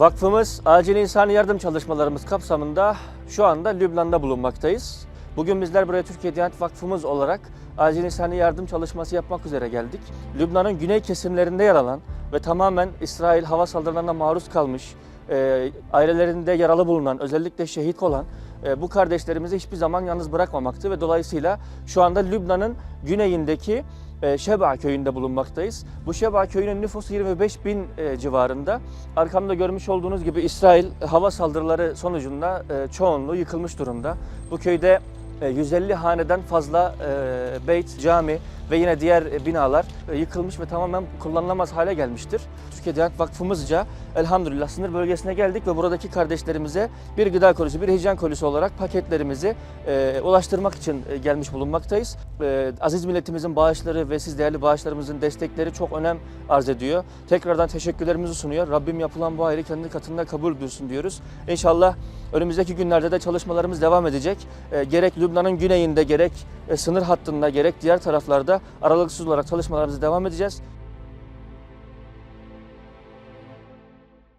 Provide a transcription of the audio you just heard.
Vakfımız acil insani yardım çalışmalarımız kapsamında şu anda Lübnan'da bulunmaktayız. Bugün bizler buraya Türkiye Diyanet Vakfımız olarak acil insani yardım çalışması yapmak üzere geldik. Lübnan'ın güney kesimlerinde yer alan ve tamamen İsrail hava saldırılarına maruz kalmış, e, ailelerinde yaralı bulunan, özellikle şehit olan e, bu kardeşlerimizi hiçbir zaman yalnız bırakmamaktı ve dolayısıyla şu anda Lübnan'ın güneyindeki Şeba köyünde bulunmaktayız. Bu Şeba köyünün nüfusu 25 bin e, civarında. Arkamda görmüş olduğunuz gibi İsrail hava saldırıları sonucunda e, çoğunluğu yıkılmış durumda. Bu köyde e, 150 haneden fazla e, beyt, cami ve yine diğer e, binalar e, yıkılmış ve tamamen kullanılamaz hale gelmiştir. Türkiye Diyanet Vakfımızca elhamdülillah sınır bölgesine geldik ve buradaki kardeşlerimize bir gıda kolisi, bir hijyen kolisi olarak paketlerimizi e, ulaştırmak için e, gelmiş bulunmaktayız. E, aziz milletimizin bağışları ve siz değerli bağışlarımızın destekleri çok önem arz ediyor. Tekrardan teşekkürlerimizi sunuyor. Rabbim yapılan bu hayırı kendi katında kabul buyursun diyoruz. İnşallah önümüzdeki günlerde de çalışmalarımız devam edecek. E, gerek Lübnan'ın güneyinde gerek e, sınır hattında gerek diğer taraflarda aralıksız olarak çalışmalarımızı devam edeceğiz.